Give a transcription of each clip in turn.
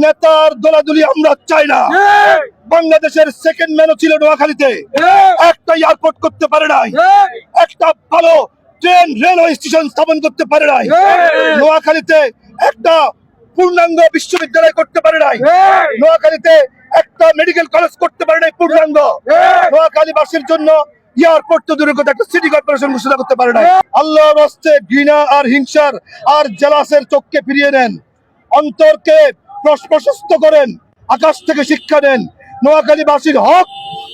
নেতার দোলাদুলি আমরা চাই না। বাংলাদেশের সেকেন্ড ম্যানও ছিল নোয়াখালীতে। একটা এয়ারপোর্ট করতে পারে নাই। একটা ভালো ট্রেন রেলওয়ে স্টেশন স্থাপন করতে পারে নাই। নোয়াখালীতে একটা পূর্ণাঙ্গ বিশ্ববিদ্যালয় করতে পারে নাই। নোয়াখালীতে একটা মেডিকেল কলেজ করতে পারে নাই পূর্ণাঙ্গ। নোয়াখালীবাসীর জন্য এয়ারপোর্ট তো দূরের কথা একটা সিটি কর্পোরেশন ঘোষণা করতে পারে নাই। আল্লাহর হস্তে ঘৃণা আর হিংসার আর জেলাসের চোখকে ফিরিয়ে নেন। অন্তরকে প্রশস্ত করেন, আকাশ থেকে শিক্ষা নেন। নোয়াখালীবাসীর হক,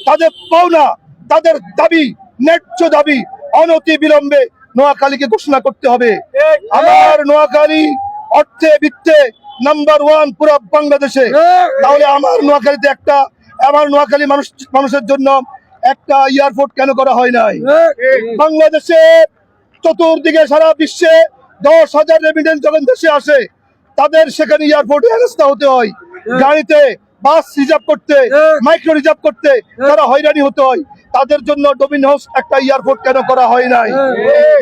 তাদের পাওনা, তাদের দাবি, ন্যায্য দাবি অনতি বিলম্বে নোয়াখালীকে ঘোষণা করতে হবে। আমার নোয়াখালী অর্থে, বিত্তে নাম্বার ওয়ান পুরো বাংলাদেশে। তাহলে আমার নোয়াখালীতে একটা, আমার নোয়াখালী মানুষ, মানুষের জন্য একটা এয়ারপোর্ট কেন করা হয় নাই? বাংলাদেশে চতুর্দিকে সারা বিশ্বে দশ হাজার রেমিডেন্স যখন দেশে আসে তাদের সেখানে এয়ারপোর্টে হেনস্থা হতে হয়। গাড়িতে বাস রিজার্ভ করতে মাইক্রো রিজার্ভ করতে তারা হয়রানি হতে হয়। তাদের জন্য ডোমিনোস একটা এয়ারপোর্ট কেন করা হয় নাই?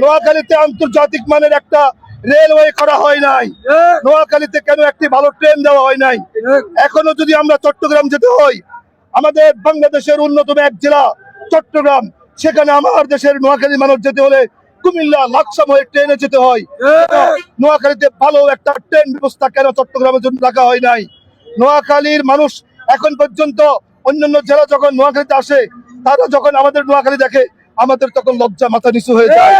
নোয়াখালীতে আন্তর্জাতিক মানের একটা রেলওয়ে করা হয় নাই। নোয়াখালীতে কেন একটি ভালো ট্রেন দেওয়া হয় নাই? এখনও যদি আমরা চট্টগ্রাম যেতে হয় আমাদের বাংলাদেশের অন্যতম এক জেলা চট্টগ্রাম। সেখানে আমার দেশের নোয়াখালী মানুষ যেতে হলে কুমিল্লা লাকসাম হয়ে ট্রেনে যেতে হয়। নোয়াখালীতে ভালো একটা ট্রেন ব্যবস্থা কেন চট্টগ্রামের জন্য রাখা হয় নাই? নোয়াখালীর মানুষ এখন পর্যন্ত অন্যান্য জেলা যখন নোয়াখালীতে আসে তারা যখন আমাদের নোয়াখালী দেখে আমাদের তখন লজ্জা মাথা নিচু হয়ে যায়।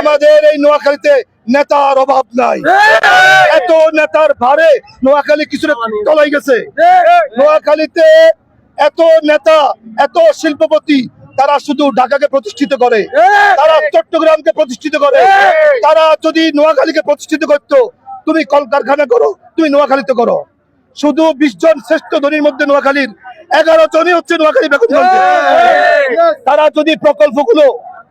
আমাদের এই নোয়াখালীতে নেতার অভাব নাই। এত নেতার ভারে নোয়াখালী কিছুটা তলাই গেছে। নোয়াখালীতে এত নেতা এত শিল্পপতি তারা শুধু ঢাকাকে প্রতিষ্ঠিত করে। তারা চট্টগ্রামকে প্রতিষ্ঠিত করে। তারা যদি নোয়াখালীকে প্রতিষ্ঠিত করতো তুমি কলকারখানা করো তুমি নোয়াখালীতে করো। শুধু বিশ জন শ্রেষ্ঠ ধনীর মধ্যে নোয়াখালীর এগারো জনই হচ্ছে নোয়াখালী বেগমগঞ্জে তারা যদি প্রকল্পগুলো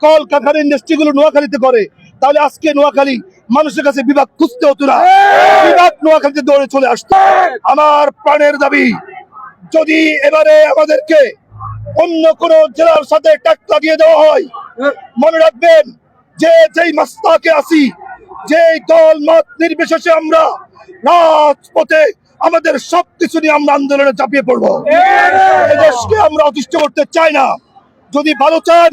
কল কারখানা ইন্ডাস্ট্রি গুলো নোয়াখালীতে করে তাহলে আজকে নোয়াখালী মানুষের কাছে বিভাগ খুঁজতে হতো না। বিভাগ নোয়াখালীতে দৌড়ে চলে আসতো। আমার প্রাণের দাবি যদি এবারে আমাদেরকে অন্য কোন জেলার সাথে ট্যাগ লাগিয়ে দেওয়া হয় মনে রাখবেন যে যেই মাস্তাকে আসি যেই দল মত নির্বিশেষে আমরা রাজপথে আমাদের সবকিছু নিয়ে আমরা আন্দোলনে চাপিয়ে পড়ব। দেশকে আমরা অতিষ্ঠ করতে চাই না। যদি ভালো চান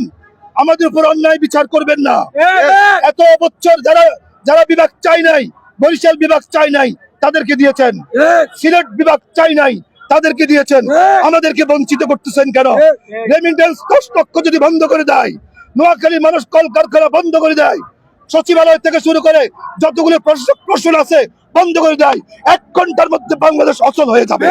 আমাদের উপর অন্যায় বিচার করবেন না। এত বছর যারা যারা বিভাগ চাই নাই বরিশাল বিভাগ চাই নাই তাদেরকে দিয়েছেন। সিলেট বিভাগ চাই নাই তাদেরকে দিয়েছেন। আমাদেরকে বঞ্চিত করতেছেন কেন? রেমিটেন্স দশ লক্ষ যদি বন্ধ করে দেয় নোয়াখালীর মানুষ কলকারখানা বন্ধ করে দেয় সচিবালয় থেকে শুরু করে যতগুলো প্রশ্ন আছে বন্ধ করে দেয় এক ঘণ্টার মধ্যে বাংলাদেশ অচল হয়ে যাবে।